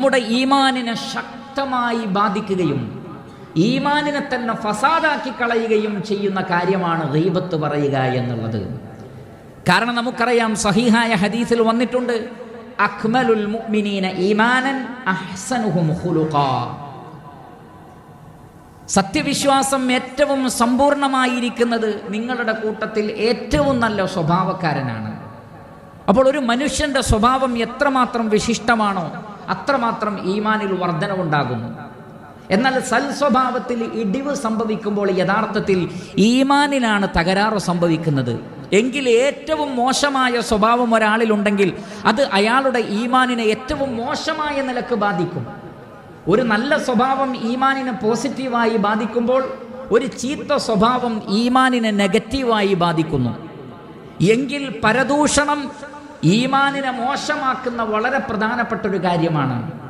നമ്മുടെ ഈമാനിനെ ശക്തമായി ബാധിക്കുകയും ഈമാനിനെ തന്നെ ഫസാദാക്കി കളയുകയും ചെയ്യുന്ന കാര്യമാണ് ഗീബത്ത് പറയുക എന്നുള്ളത്. കാരണം നമുക്കറിയാം സഹിഹായ ഹദീസിൽ വന്നിട്ടുണ്ട് അഖ്മലുൽ മുഅ്മിനീന ഈമാനൻ സത്യവിശ്വാസം ഏറ്റവും സമ്പൂർണമായിരിക്കുന്നത് നിങ്ങളുടെ കൂട്ടത്തിൽ ഏറ്റവും നല്ല സ്വഭാവക്കാരനാണ്. അപ്പോൾ ഒരു മനുഷ്യന്റെ സ്വഭാവം എത്രമാത്രം വിശിഷ്ടമാണോ അത്രമാത്രം ഈമാനിൽ വർധനവുണ്ടാകുന്നു. എന്നാൽ സൽ സ്വഭാവത്തിൽ ഇടിവ് സംഭവിക്കുമ്പോൾ യഥാർത്ഥത്തിൽ ഈമാനിലാണ് തകരാറ് സംഭവിക്കുന്നത്. എങ്കിൽ ഏറ്റവും മോശമായ സ്വഭാവം ഒരാളിലുണ്ടെങ്കിൽ അത് അയാളുടെ ഈമാനിനെ ഏറ്റവും മോശമായ നിലയ്ക്ക് ബാധിക്കും. ഒരു നല്ല സ്വഭാവം ഈമാനിനെ പോസിറ്റീവായി ബാധിക്കുമ്പോൾ ഒരു ചീത്ത സ്വഭാവം ഈമാനിനെ നെഗറ്റീവായി ബാധിക്കുന്നു. എങ്കിൽ പരദൂഷണം ഈമാനിനെ മോശമാക്കുന്ന വളരെ പ്രധാനപ്പെട്ട ഒരു കാര്യമാണ്.